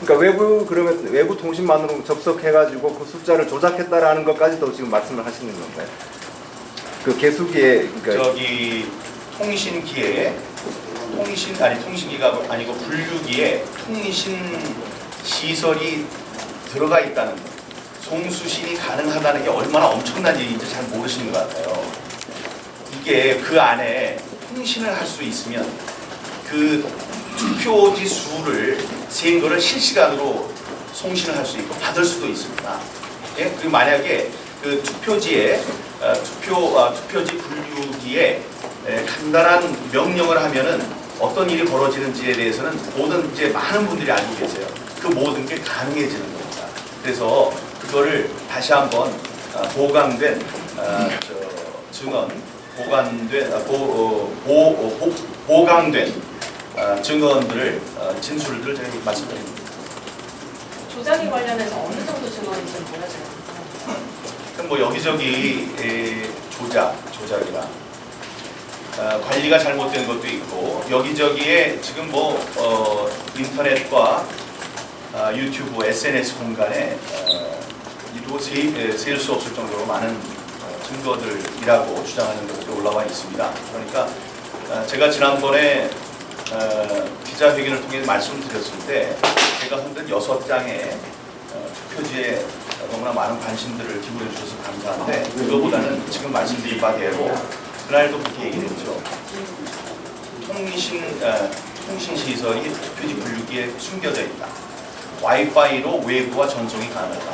그러니까 외부 그러면 외부 통신망으로 접속해가지고 그 숫자를 조작했다라는 것까지도 지금 말씀을 하시는 건가요? 그 개수기에 그러니까 저기 통신기에 통신 아니 통신기가 아니고 분류기에 통신 시설이 들어가 있다는 거. 송수신이 가능하다는 게 얼마나 엄청난 일인지 잘 모르시는 것 같아요. 이게 그 안에 통신을 할 수 있으면 그 투표지 수를 센 거를 실시간으로 송신을 할 수 있고 받을 수도 있습니다. 예? 그리고 만약에 그 투표지에 어, 투표 아, 투표지 분류기에 에, 간단한 명령을 하면은 어떤 일이 벌어지는지에 대해서는 모든 이제 많은 분들이 알고 계세요. 그 모든 게 가능해지는 겁니다. 그래서 그거를 다시 한번 아, 보강된 아, 저, 증언, 보관된 아, 보, 어, 보, 어, 보, 보강된 아, 증언들을 아, 진술들 제가 말씀드립니다. 조작에 관련해서 어느 정도 증언이 좀 보여져요? 그럼 뭐 여기저기 에, 조작, 조작이나 아, 관리가 잘못된 것도 있고 여기저기에 지금 뭐 어, 인터넷과 아, 유튜브, SNS 공간에 어, 이루 세일 수 없을 정도로 많은 어, 증거들이라고 주장하는 것들이 올라와 있습니다. 그러니까 아, 제가 지난번에 어, 기자회견을 통해 말씀드렸을 때 제가 흔든 여섯 장의 어, 투표지에 너무나 많은 관심들을 기울여 주셔서 감사한데 그거보다는 지금 말씀드린 바대로 그날도 그렇게 얘기를 했죠. 통신 어, 통신 시설이 투표지 분류기에 숨겨져 있다. 와이파이로 외부와 전송이 가능하다.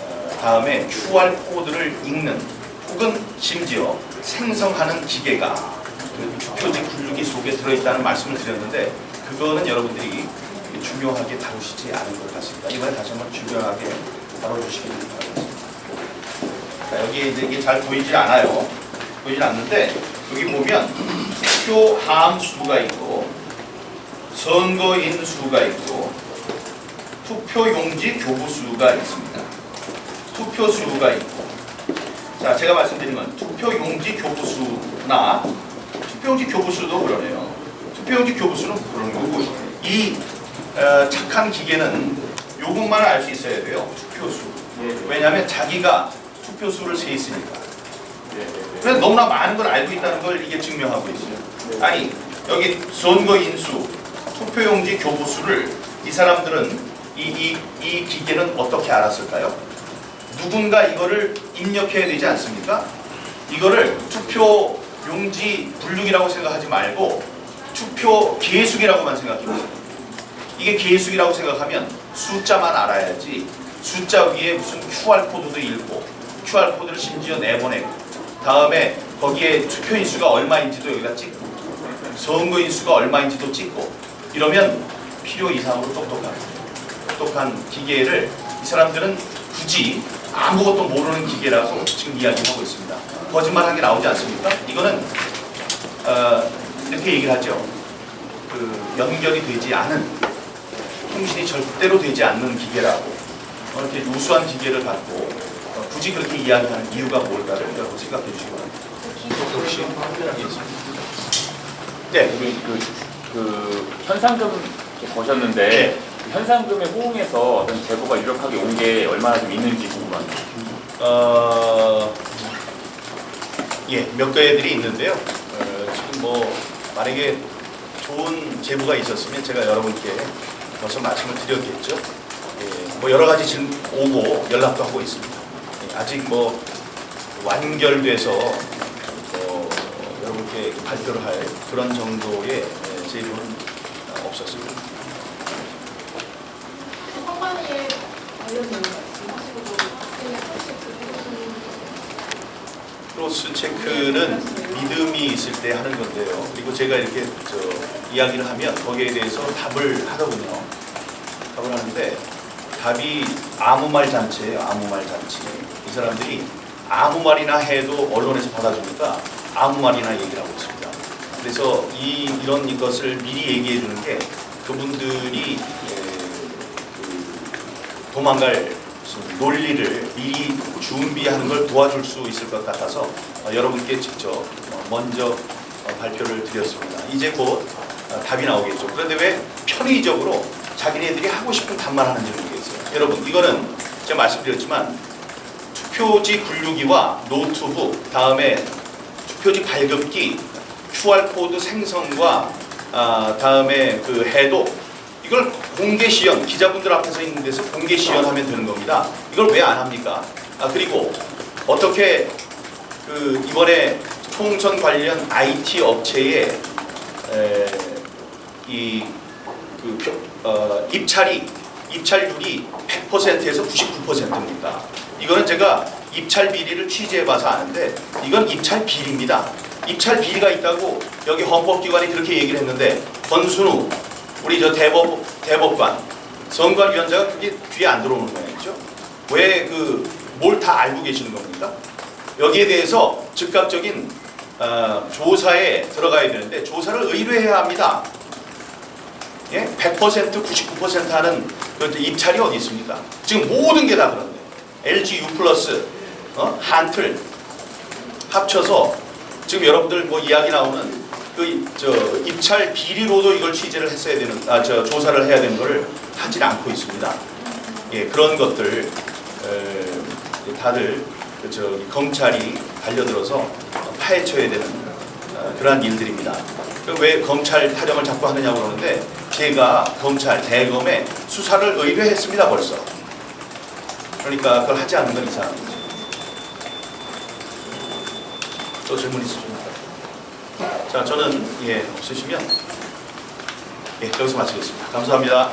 어, 다음에 QR 코드를 읽는 혹은 심지어 생성하는 기계가 그 투표지 분류기 속에 들어있다는 말씀을 드렸는데 그거는 여러분들이 중요하게 다루시지 않은 것 같습니다. 이번에 다시 한번 중요하게 다뤄주시기. 자, 여기 이제 이게 잘 보이지 않아요. 보이지 않는데 여기 보면 투표 함수가 있고 선거인 수가 있고 투표용지 교부 수가 있습니다. 투표 수가 있고 자 제가 말씀드린 건 투표용지 교부 수나 투표용지 교부수도 그러네요. 투표용지 교부수는 그런 거고 이 어, 착한 기계는 요것만 알 수 있어야 돼요. 투표수. 왜냐하면 자기가 투표수를 세있으니까. 그래서 너무나 많은 걸 알고 있다는 걸 이게 증명하고 있어요. 아니 여기 선거 인수, 투표용지 교부수를 이 사람들은 이, 이, 이 기계는 어떻게 알았을까요? 누군가 이거를 입력해야 되지 않습니까? 이거를 투표 용지 분류기라고 생각하지 말고 투표 계수기라고만 생각해보세요. 이게 계수기라고 생각하면 숫자만 알아야지 숫자 위에 무슨 QR 코드도 읽고 QR 코드를 심지어 내보내고 다음에 거기에 투표 인수가 얼마인지도 여기다 찍고 선거 인수가 얼마인지도 찍고 이러면 필요 이상으로 똑똑한 똑똑한 기계를 이 사람들은 굳이 아무것도 모르는 기계라고 지금 이야기하고 있습니다. 거짓말하게 나오지 않습니까? 이거는 어, 이렇게 얘기를 하죠. 그 연결이 되지 않은 통신이 절대로 되지 않는 기계라고 어, 이렇게 우수한 기계를 갖고 어, 굳이 그렇게 이야기하는 이유가 뭘까를 여러분 생각해 주시기 바랍니다. 혹시 네, 우리 그, 그 현상금 보셨는데 네. 그 현상금에 호응해서 어떤 제보가 유력하게 온 게 얼마나 좀 있는지 궁금합니다. 어, 예, 몇 가지들이 있는데요. 어, 지금 뭐 만약에 좋은 제보가 있었으면 제가 여러분께 벌써 말씀을 드렸겠죠. 예, 뭐 여러 가지 지금 오고 연락도 하고 있습니다. 예, 아직 뭐 완결돼서 어, 여러분께 발표를 할 그런 정도의 예, 제보는 없었습니다. 확인을 할수 있는 크로스 체크는 믿음이 있을 때 하는 건데요. 그리고 제가 이렇게 저 이야기를 하면 거기에 대해서 답을 하더군요. 답을 하는데 답이 아무 말 잔치예요. 아무 말 잔치. 이 사람들이 아무 말이나 해도 언론에서 받아주니까 아무 말이나 얘기를 하고 있습니다. 그래서 이 이런 것을 미리 얘기해 주는 게 그분들이 에, 그 도망갈 논리를 미리 준비하는 걸 도와줄 수 있을 것 같아서 어, 여러분께 직접 어, 먼저 어, 발표를 드렸습니다. 이제 곧 어, 답이 나오겠죠. 그런데 왜 편의적으로 자기네들이 하고 싶은 답만 하는지 모르겠어요. 여러분 이거는 제가 말씀드렸지만 투표지 분류기와 노트북 다음에 투표지 발급기 QR 코드 생성과 아, 다음에 그 해독 이걸 공개 시연 기자분들 앞에서 있는 데서 공개 시연하면 되는 겁니다. 이걸 왜 안 합니까? 아 그리고 어떻게 그 이번에 총선 관련 IT 업체에 에, 이 그 어, 입찰이 입찰률이 100%에서 99%입니다. 이거는 제가 입찰 비리를 취재해봐서 아는데 이건 입찰 비리입니다. 입찰 비리가 있다고 여기 헌법기관이 그렇게 얘기를 했는데 권순우 우리 저 대법 대법관 선관위원장은 그게 귀에 안 들어오는 모양이죠. 왜 그 뭘 다 알고 계시는 겁니까? 여기에 대해서 즉각적인 어, 조사에 들어가야 되는데 조사를 의뢰해야 합니다. 예? 100% 99% 하는 그 입찰이 어디 있습니까? 지금 모든 게 다 그런데 LG U 플러스 어? 한틀 합쳐서 지금 여러분들 뭐 이야기 나오는 그 저 입찰 비리로도 이걸 취재를 했어야 되는 아 저 조사를 해야 되는 거를 하질 않고 있습니다. 예 그런 것들 에, 다들 그 저기 검찰이 달려들어서 파헤쳐야 되는 어, 그러한 일들입니다. 그왜 검찰 타령을 자꾸 하느냐고 그러는데 제가 검찰 대검에 수사를 의뢰했습니다 벌써. 그러니까 그걸 하지 않는 건 거죠. 또 질문 있으십니까? 자 저는 예 없으시면 예 여기서 마치겠습니다. 감사합니다.